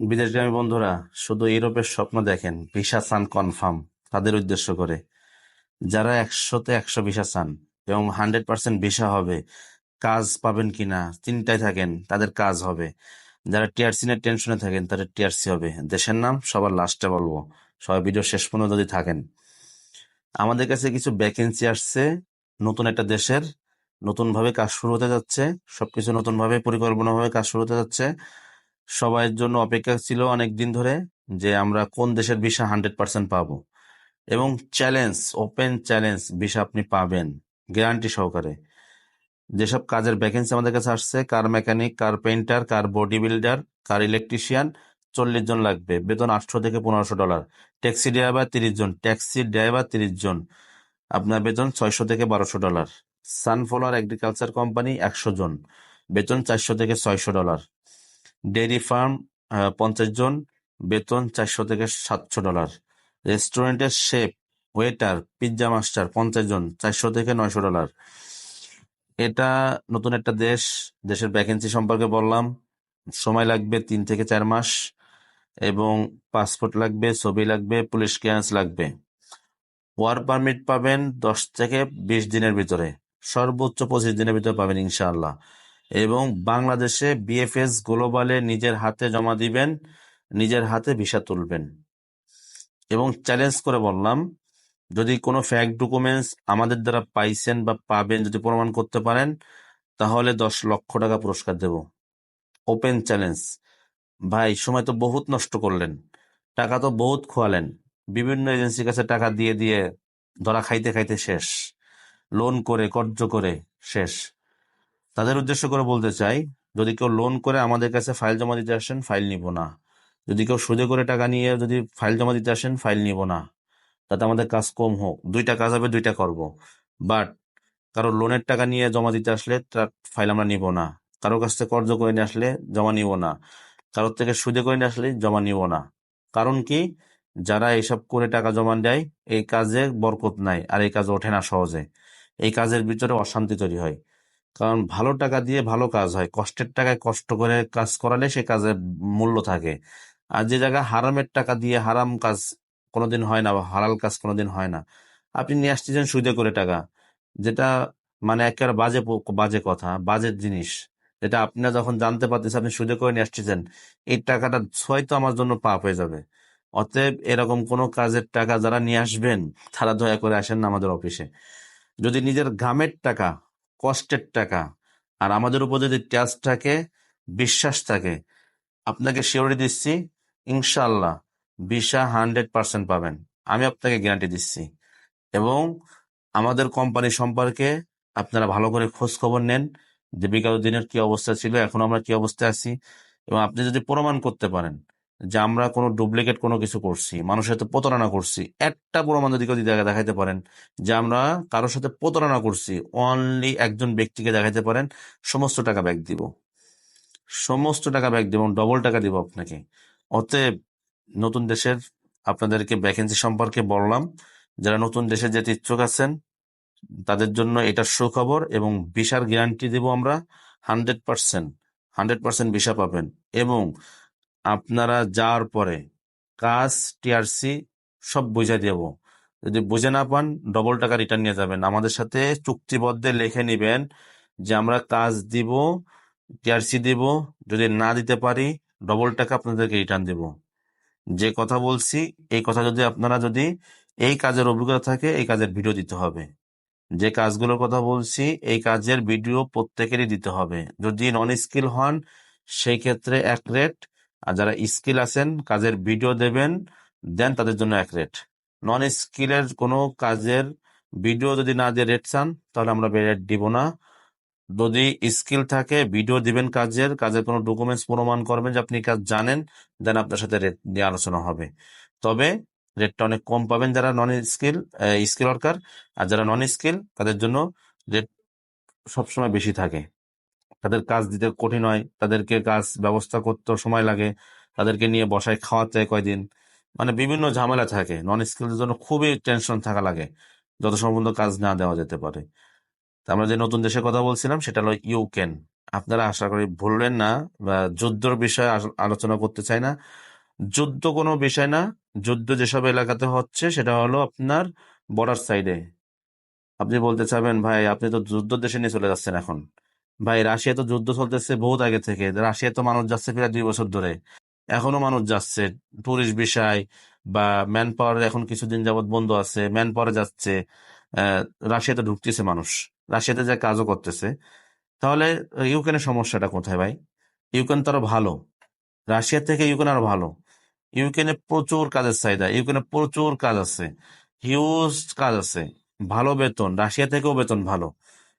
বিদেশগামী বন্ধুরা, শুধু ইউরোপের স্বপ্ন দেখেন, ভিসা চান কনফার্ম, তাদের উদ্দেশ্য করে। যারা একশোতে একশো ভিসা চান এবং হান্ড্রেড পার্সেন্ট ভিসা হবে, কাজ পাবেন কিনা চিন্তায় থাকেন, তাদের কাজ হবে। যারা টিআরসি নিয়ে টেনশনে থাকেন, তাদের টিআরসি হবে। দেশের নাম সবার লাস্টে বলব, সবাই ভিডিও শেষ পর্যন্ত যদি থাকেন। আমাদের কাছে কিছু ভ্যাকেন্সি আসছে, নতুন একটা দেশের, নতুনভাবে কাজ শুরু হতে যাচ্ছে, সবকিছু নতুনভাবে, পরিকল্পনাভাবে কাজ শুরু হতে যাচ্ছে। সবাইয়ের জন্য অপেক্ষা ছিল অনেক দিন ধরে যে আমরা কোন দেশের ভিসা হান্ড্রেড পার্সেন্ট পাবো। এবং চ্যালেঞ্জ, ওপেন চ্যালেঞ্জ ভিসা আপনি পাবেন, গ্যারান্টি সহকারে। যেসব কাজের ভ্যাকেন্সি আমাদের কাছে আসছে, car mechanic car painter car body builder car electrician চল্লিশ জন লাগবে। বেতন আটশো থেকে পনেরোশো ডলার ট্যাক্সি ড্রাইভার তিরিশ জন। ট্যাক্সি ড্রাইভার তিরিশ জন। আপনার বেতন ছয়শো থেকে বারোশো ডলার সানফ্লাওয়ার এগ্রিকালচার কোম্পানি একশো জন। বেতন চারশো থেকে ছয়শো ডলার ডেইরি ফার্ম পঞ্চাশ জন, বেতন চারশো থেকে সাতশো ডলার। রেস্টুরেন্টের শেফ, ওয়েটার পিৎজা মাস্টার, পঞ্চাশ জন, চারশো থেকে নয়শো ডলার। এটা নতুন একটা দেশ, দেশের ভ্যাকেন্সি সম্পর্কে বললাম। সময় লাগবে তিন থেকে চার মাস এবং পাসপোর্ট লাগবে, ছবি লাগবে পুলিশ ক্লিয়ারেন্স লাগবে। ওয়ার পারমিট পাবেন দশ থেকে বিশ দিনের ভিতরে। সর্বোচ্চ পঁচিশ দিনের ভিতরে পাবেন ইনশাআল্লাহ। এবং বাংলাদেশে বিএফএস গ্লোবালে নিজের হাতে জমা দিবেন, নিজের হাতে ভিসা তুলবেন। এবং চ্যালেঞ্জ করে বললাম, যদি কোনো ফ্যাক্ট ডকুমেন্টস আমাদের দ্বারা পাইছেন বা পাবেন, যদি প্রমাণ করতে পারেন, তাহলে দশ লক্ষ টাকা পুরস্কার দেব। ওপেন চ্যালেঞ্জ ভাই, সময় তো বহুত নষ্ট করলেন। টাকা তো বহুত খোয়ালেন। বিভিন্ন এজেন্সির কাছে টাকা দিয়ে দিয়ে ধরা খাইতে খাইতে শেষ। লোন করে কর্য করে, শেষ। তাদের উদ্দেশ্য করে বলতে চাই, যদি কেউ লোন করে আমাদের কাছে ফাইল জমা দিতে আসেন ফাইল নিব না। যদি কেউ সুদে করে টাকা নিয়ে যদি ফাইল জমা দিতে আসেন ফাইল নিব না। তাতে আমাদের কাজ কম হোক। দুইটা কাজ হবে, দুইটা করব। বাট কারও লোনের টাকা নিয়ে জমা দিতে আসলে তার ফাইল আমরা নিব না। কারও কাছ থেকে কর্জ করে নিয়ে আসলে জমা নিব না। কারোর থেকে সুদে করে নিয়ে আসলে জমা নিব না। কারণ কি? যারা এইসব করে টাকা জমা দেয়, এই কাজে বরকত নাই আর এই কাজ ওঠে না সহজে। এই কাজের ভিতরে অশান্তি তৈরি হয়। কারণ ভালো টাকা দিয়ে ভালো কাজ হয়। কষ্টের টাকায় কষ্ট করে কাজ করালে সে কাজের মূল্য থাকে। আর যে জায়গায় হারামের টাকা দিয়ে হারাম কাজ কোনোদিন হয় না বা হারাল কাজ কোনোদিন হয় না, আপনি নিয়ে আসতেছেন সুদে করে টাকা। যেটা মানে একেবারে বাজে বাজে কথা বাজের জিনিস। যেটা আপনারা যখন জানতে পারতেছেন, আপনি সুদে করে নিয়ে আসতেছেন, এই টাকাটা হয়তো আমার জন্য পাপ হয়ে যাবে। অতএব এরকম কোনো কাজের টাকা যারা নিয়ে আসবেন, তারা দয়া করে আসেন না আমাদের অফিসে। যদি নিজের ঘামের টাকা কষ্টের টাকা। আর আমাদের উপর যদি ট্যাক্স থাকে, বিশ্বাস থাকে, আপনাকে শিওরিটি দিচ্ছি ইনশাল্লাহ ভিসা হান্ড্রেড পার্সেন্ট পাবেন। আমি আপনাকে গ্যারান্টি দিচ্ছি। এবং আমাদের কোম্পানি সম্পর্কে আপনারা ভালো করে খোঁজ খবর নেন যে বিগত দিনের কি অবস্থা ছিল, এখন আমরা কি অবস্থায় আছি এবং আপনি যদি প্রমাণ করতে পারেন যে আমরা কোনো ডুপ্লিকেট কোনো কিছু করছি, মানুষের সাথে প্রতারণা করছি, একটা প্রমাণ যদি কেউ দেখা দেখাইতে পারেন, যে আমরা কারোর সাথে প্রতারণা করছি অনলি একজন ব্যক্তিকে দেখাইতে পারেন, সমস্ত টাকা ব্যাক দিব। সমস্ত টাকা ব্যাক দিব ডবল টাকা দিব আপনাকে। অতএব নতুন দেশের আপনাদেরকে ভ্যাকেন্সি সম্পর্কে বললাম, যারা নতুন দেশে যেতে ইচ্ছুক আছেন, তাদের জন্য এটা সুখবর এবং ভিসার গ্যারান্টি দেব আমরা hundred percent hundred percent visa পাবেন এবং আপনারা যাওয়ার পরে কাজ টিআরসি সব বুঝে দেব। যদি বুঝে না পান ডবল টাকা রিটার্ন নিয়ে যাবেন। আমাদের সাথে চুক্তিবদ্ধে লিখে নিবেন যে আমরা কাজ দিব টিআরসি দিব, যদি না দিতে পারি ডবল টাকা আপনাদেরকে রিটার্ন দেব। যে কথা বলছি, এই কথা যদি আপনারা যদি এই কাজের অভিজ্ঞতা থাকে, এই কাজের ভিডিও দিতে হবে। যে কাজগুলোর কথা বলছি, এই কাজের ভিডিও প্রত্যেকেরই দিতে হবে। যদি নন স্কিল হন, সেই ক্ষেত্রে এক রেট আর যারা স্কিল আছেন, কাজের ভিডিও দেবেন, দেন তাদের জন্য এক রেট নন স্কিলের কোনো কাজের ভিডিও যদি না দিয়ে রেট চান, তাহলে আমরা রেট দিব না। যদি স্কিল থাকে, ভিডিও দিবেন কাজের কাজের কোনো ডকুমেন্টস প্রমাণ করবেন যে আপনি কাজ জানেন, দেন আপনার সাথে রেট নিয়ে আলোচনা হবে। তবে রেটটা অনেক কম পাবেন যারা নন স্কিল স্কিল ওয়ার্কার আর যারা নন স্কিল তাদের জন্য রেট সবসময় বেশি থাকে। তাদের কাজ দিতে কঠিন হয়, তাদেরকে কাজ ব্যবস্থা করতে সময় লাগে, তাদেরকে নিয়ে বসায় খাওয়াতে হয় কয়দিন। মানে বিভিন্ন ঝামেলা থাকে নন স্কিলদের জন্য খুবই টেনশন থাকা লাগে, যত সম্বন্ধ কাজ না দেওয়া যেতে পারে। তা আমরা যে নতুন দেশের কথা বলছিলাম, সেটা হলো ইউক্রেন। আপনারা আশা করি ভুলবেন না বা যুদ্ধর বিষয়ে আলোচনা করতে চাই না। যুদ্ধ কোনো বিষয় না, যুদ্ধ যেসব এলাকাতে হচ্ছে, সেটা হলো আপনার বর্ডার সাইডে আপনি বলতে চাবেন ভাই, আপনি তো যুদ্ধ দেশে নিয়ে চলে যাচ্ছেন এখন। ভাই, রাশিয়া তো যুদ্ধ চলতেছে বহুত আগে থেকে। রাশিয়া তো মানুষ যাচ্ছে প্রায় দুই বছর ধরে। এখনও মানুষ যাচ্ছে। টুরিস্ট বিষয় বা ম্যান পাওয়ার এখন কিছুদিন যাবত বন্ধ আছে ম্যান পাওয়ারে যাচ্ছে। রাশিয়াতে ঢুকতেছে মানুষ। রাশিয়াতে যা কাজও করতেছে। তাহলে ইউক্রেনের সমস্যাটা কোথায় ভাই? ইউক্রেন তো আরও ভালো। রাশিয়া থেকে ইউক্রেন আরও ভালো। ইউক্রেনে প্রচুর কাজের চাহিদা। ইউক্রেনে প্রচুর কাজ আছে। হিউজ কাজ আছে। ভালো বেতন। রাশিয়া থেকেও বেতন ভালো।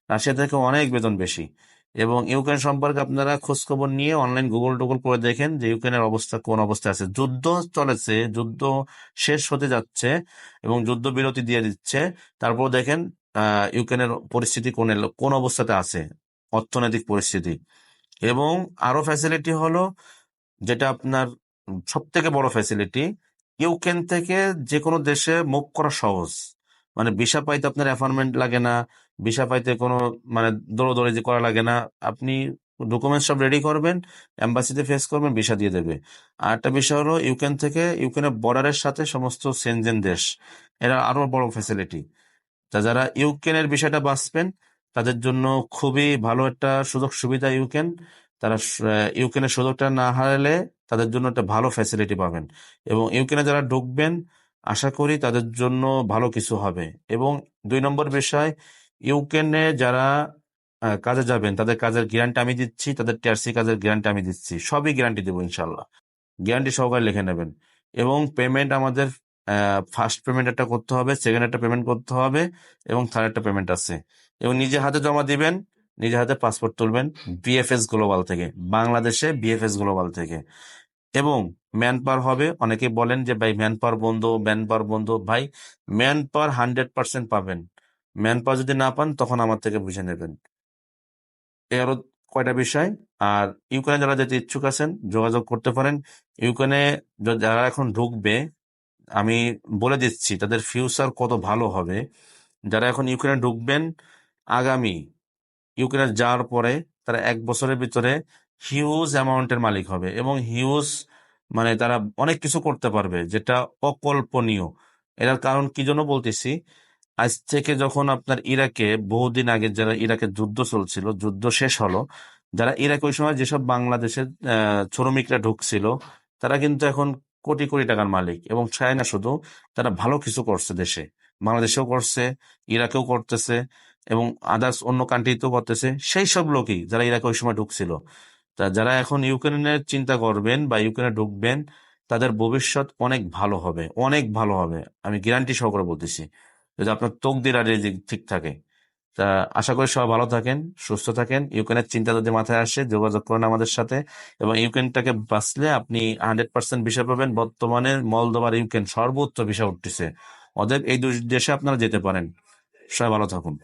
রাশিয়া থেকে অনেক বেতন বেশি। এবং ইউক্রেন সম্পর্কে আপনারা খোঁজখবর নিয়ে অনলাইন গুগল টুগল করে দেখেন যে ইউক্রেনের অবস্থা কোন অবস্থায় আছে। যুদ্ধ চলেছে, যুদ্ধ শেষ হতে যাচ্ছে এবং যুদ্ধ বিরতি দিয়ে দিচ্ছে। তারপর দেখেন ইউক্রেনের পরিস্থিতি কোন কোন অবস্থাতে আছে, অর্থনৈতিক পরিস্থিতি। এবং আরও ফ্যাসিলিটি হলো, যেটা আপনার সব থেকে বড় ফ্যাসিলিটি ইউক্রেন থেকে যে কোনো দেশে মুভ করা সহজ। মানে ভিসা পাইতে আপনার অ্যাপয়েন্টমেন্ট লাগে না ভিসা পাইতে কোনো মানে দৌড়দৌড়ি যে করা লাগে না, আপনি ডকুমেন্টস সব রেডি করবেন এম্বাসিতে ফেস করবেন, ভিসা দিয়ে দেবে। আর একটা বিষয় হলো, ইউক্রেন থেকে, ইউক্রেনের বর্ডারের সাথে সমস্ত সেনজেন দেশ, এরা আরও বড় ফ্যাসিলিটি তা যারা ইউক্রেনের বিষয়টা বাঁচবেন, তাদের জন্য খুবই ভালো একটা সুযোগ সুবিধা ইউক্রেন। তারা ইউক্রেনের সুযোগটা না হারালে তাদের জন্য একটা ভালো ফ্যাসিলিটি পাবেন। এবং ইউক্রেনে যারা ঢুকবেন, আশা করি তাদের জন্য ভালো কিছু হবে। এবং দুই নম্বর বিষয় ইউক্রেনে যারা কাজে যাবেন, তাদের কাজের গ্যারান্টি আমি দিচ্ছি, তাদের টিআরসি কাজের গ্যারান্টি আমি দিচ্ছি, সবই গ্যারান্টি দেবো ইনশাল্লাহ গ্যারান্টি সহকারে লিখে নেবেন। এবং পেমেন্ট আমাদের ফার্স্ট পেমেন্ট একটা করতে হবে সেকেন্ড একটা পেমেন্ট করতে হবে এবং থার্ড একটা পেমেন্ট আছে। এবং নিজে হাতে জমা দিবেন, নিজে হাতে পাসপোর্ট তুলবেন বিএফএস গ্লোবাল থেকে, বাংলাদেশে বিএফএস গ্লোবাল থেকে। এবং ম্যান পাওয়ার হবে, অনেকে বলেন যে, ভাই ম্যান পাওয়ার বন্ধ ম্যান পাওয়ার বন্ধ। ভাই ম্যান পাওয়ার হান্ড্রেড পার্সেন্ট পাবেন। ম্যান পাওয়ার যদি না পান, তখন আমার থেকে বুঝে নেবেন। এ আরও কয়টা বিষয়। আর ইউক্রেনে যারা যেতে ইচ্ছুক আছেন, যোগাযোগ করতে পারেন। ইউক্রেনে যারা এখন ঢুকবে, আমি বলে দিচ্ছি, তাদের ফিউচার কত ভালো হবে। যারা এখন ইউক্রেনে ঢুকবেন, আগামী ইউক্রেনে যাওয়ার পরে তারা এক বছরের ভিতরে হিউজ অ্যামাউন্টের মালিক হবে এবং হিউজ মানে তারা অনেক কিছু করতে পারবে, যেটা অকল্পনীয়। এটার কারণ কি জন্য বলতেছি? আজ থেকে যখন আপনার ইরাকে, বহুদিন আগে যারা ইরাকে যুদ্ধ চলছিল, যুদ্ধ শেষ হলো, যারা ইরাকে ওই সময় যেসব বাংলাদেশের শ্রমিকরা ঢুকছিল, তারা কিন্তু এখন কোটি কোটি টাকার মালিক এবং চায় না শুধু, তারা ভালো কিছু করছে দেশে। বাংলাদেশেও করছে, ইরাকেও করতেছে এবং আদার্স অন্য কান্ট্রিতেও করতেছে। সেই সব লোকই যারা ইরাকে ওই সময় ঢুকছিল। তা যারা এখন ইউক্রেনের চিন্তা করবেন বা ইউক্রেনে ঢুকবেন, তাদের ভবিষ্যৎ অনেক ভালো হবে, অনেক ভালো হবে। আমি গ্যারান্টি সহকারে বলতেছি। যদি আপনার তকদির আর ঠিক থাকে। তা আশা করি সবাই ভালো থাকেন, সুস্থ থাকেন। ইউক্রেনের চিন্তা যদি মাথায় আসে, যোগাযোগ করেন আমাদের সাথে। এবং ইউক্রেনটাকে বাঁচলে আপনি হান্ড্রেড পার্সেন্ট ভিসা পাবেন। বর্তমানে মলদোবার ইউক্রেন সর্বোচ্চ বিষয় উঠতেছে। অতএব এই দুই দেশে আপনারা যেতে পারেন। সবাই ভালো থাকুন।